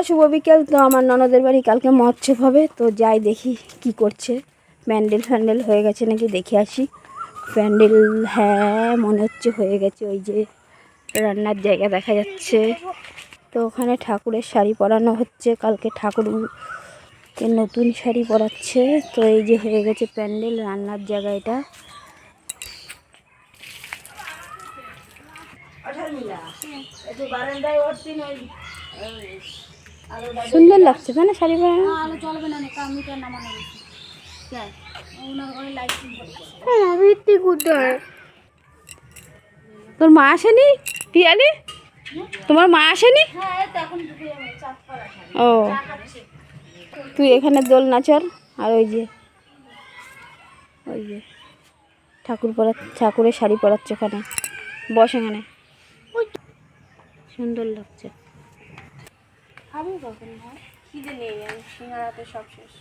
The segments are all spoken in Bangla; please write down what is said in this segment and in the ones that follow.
সকালবেলা শুভ বিকেল, তো আমার ননদের বাড়ি কালকে মহোৎসব হবে, তো যাই দেখি কি করছে। প্যান্ডেল ফ্যান্ডেল হয়ে গেছে নাকি দেখে আসি। প্যান্ডেল হ্যাঁ মনে হচ্ছে হয়ে গেছে, ওই যে রান্নার জায়গা দেখা যাচ্ছে। তো ওখানে ঠাকুরের শাড়ি পরানো হচ্ছে, কালকে ঠাকুরকে নতুন শাড়ি পরাচ্ছে, তো এই যে হয়ে গেছে প্যান্ডেল, রান্নার জায়গা এটা। সুন্দর লাগছে তাই না শাড়ি আলো চলবে না তো নামানো কোথায় তোর মা আসেনি? পিয়ালি? তোমার মা আসেনি? হ্যাঁ ও। তুই এখানে দোল নাচর আর ওই যে ওই যে ঠাকুর পরা ঠাকুরের শাড়ি পরাচ্ছে ওখানে। বস এখানে। সুন্দর লাগছে। খাবি কখন ভাই? খিদে নেই আমি সিঙ্গারাতে সব শেষ।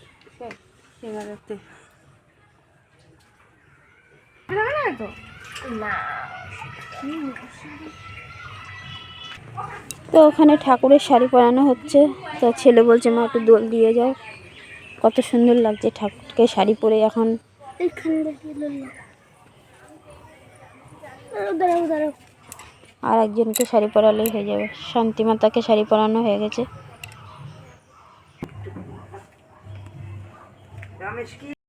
সিঙ্গারাতে। না তো না। তো ওখানে ঠাকুরের শাড়ি পরানো হচ্ছে। তো ছেলে বলছে মা একটু দোল দিয়ে যাও। কত সুন্দর লাগছে ঠাকুরকে শাড়ি পরে এখন। দাঁড়াও দাঁড়াও। আর একজনকে শাড়ি পরালেই হয়ে যাবে। শান্তিমাতাকে শাড়ি পরানো হয়ে গেছে।